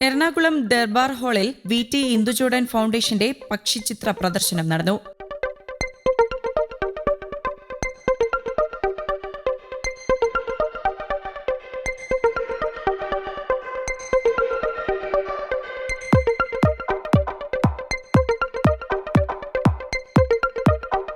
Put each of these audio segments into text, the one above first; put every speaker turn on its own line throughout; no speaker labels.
എറണാകുളം ദർബാർ ഹാളിൽ V T Induchoodan ഫൗണ്ടേഷന്റെ പക്ഷിചിത്ര പ്രദർശനം നടന്നു.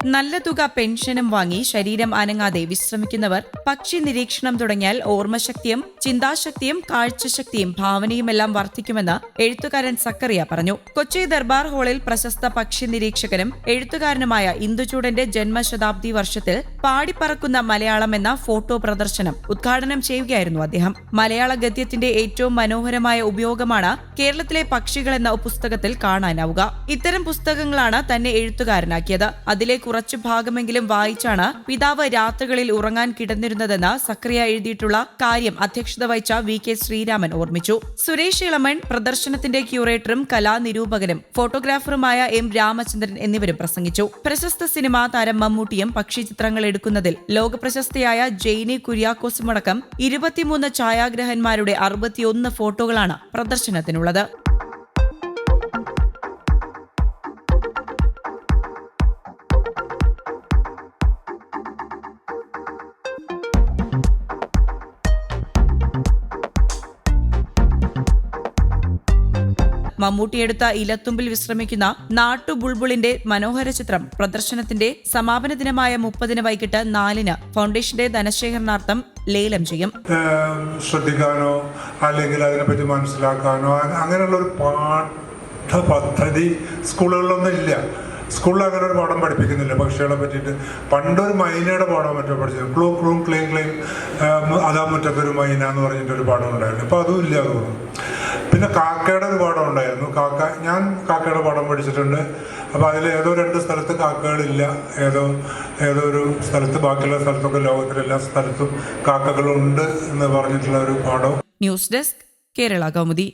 നല്ല തുക പെൻഷനും വാങ്ങി ശരീരം അനങ്ങാതെ വിശ്രമിക്കുന്നവർ പക്ഷി നിരീക്ഷണം തുടങ്ങിയാൽ ഓർമ്മശക്തിയും ചിന്താശക്തിയും കാഴ്ചശക്തിയും ഭാവനയുമെല്ലാം വർദ്ധിക്കുമെന്ന് എഴുത്തുകാരൻ സക്കറിയ പറഞ്ഞു. കൊച്ചി ദർബാർ ഹാളിൽ പ്രശസ്ത പക്ഷി നിരീക്ഷകനും എഴുത്തുകാരനുമായ ഇന്ദുചൂടന്റെ ജന്മശതാബ്ദി വർഷത്തിൽ പാടിപ്പറക്കുന്ന മലയാളം എന്ന ഫോട്ടോ പ്രദർശനം ഉദ്ഘാടനം ചെയ്യുകയായിരുന്നു അദ്ദേഹം. മലയാള ഗദ്യത്തിന്റെ ഏറ്റവും മനോഹരമായ ഉപയോഗമാണ് കേരളത്തിലെ പക്ഷികൾ എന്ന പുസ്തകത്തിൽ കാണാനാവുക. ഇത്തരം പുസ്തകങ്ങളാണ് തന്നെ എഴുത്തുകാരനാക്കിയത്. അതിലെ കുറച്ചു ഭാഗമെങ്കിലും വായിച്ചാണ് പിതാവ് രാത്രികളിൽ ഉറങ്ങാൻ കിടന്നിരുന്നതെന്ന് സക്രിയ എഴുതിയിട്ടുള്ള കാര്യം അധ്യക്ഷത വഹിച്ച വി കെ ശ്രീരാമൻ ഓർമ്മിച്ചു. സുരേഷ് ഇളമൺ പ്രദർശനത്തിന്റെ ക്യൂറേറ്ററും കലാനിരൂപകനും ഫോട്ടോഗ്രാഫറുമായ എം രാമചന്ദ്രൻ എന്നിവരും പ്രസംഗിച്ചു. പ്രശസ്ത സിനിമാ താരം മമ്മൂട്ടിയും പക്ഷി ചിത്രങ്ങൾ എടുക്കുന്നതിൽ ലോകപ്രശസ്തയായ ജെയ്നി കുര്യാക്കോസുമടക്കം ഇരുപത്തിമൂന്ന് ഛായാഗ്രഹന്മാരുടെ അറുപത്തിയൊന്ന് ഫോട്ടോകളാണ് പ്രദർശനത്തിനുള്ളത്. Nublada. മമ്മൂട്ടിയെടുത്ത ഇലത്തുമ്പിൽ വിശ്രമിക്കുന്ന നാട്ടു ബുൾബുളിന്റെ മനോഹര ചിത്രം പ്രദർശനത്തിന്റെ സമാപന ദിനമായ മുപ്പതിന് വൈകിട്ട് നാലിന് ഫൗണ്ടേഷന്റെ ധനശേഖരണാർത്ഥം ലേലം ചെയ്യും.
ശ്രദ്ധിക്കാനോ അല്ലെങ്കിൽ അതിനെപ്പറ്റി മനസ്സിലാക്കാനോ അങ്ങനെയുള്ള ഒരു പാഠപദ്ധതി സ്കൂളുകളിലൊന്നും ഇല്ല സ്കൂളിൽ അങ്ങനെ ഒരു പാഠം പഠിപ്പിക്കുന്നില്ല. പക്ഷികളെ പറ്റിയിട്ട് പണ്ടൊരു മൈനയുടെ പാഠം മറ്റോ പഠിച്ചു ക്ലൂ ക്ലൂ ക്ലീൻ ക്ലീൻ. അതാ മുറ്റത്തൊരു മൈന എന്ന് പറഞ്ഞിട്ടൊരു പാഠം ഉണ്ടായിരുന്നു. ഇപ്പം അതും ഇല്ല തോന്നുന്നു. പിന്നെ കാക്കയുടെ ഒരു പാഠം ഉണ്ടായിരുന്നു. കാക്ക ഞാൻ കാക്കയുടെ പാഠം പഠിച്ചിട്ടുണ്ട്. അപ്പോൾ അതിൽ ഏതോ രണ്ട് സ്ഥലത്ത് കാക്കകളില്ല. ഏതോ ഏതോ ഒരു സ്ഥലത്ത് ബാക്കിയുള്ള സ്ഥലത്തൊക്കെ ലോകത്തിലെല്ലാ സ്ഥലത്തും കാക്കകളുണ്ട് എന്ന് പറഞ്ഞിട്ടുള്ള ഒരു പാഠം.
News desk Kerala Kaumudi.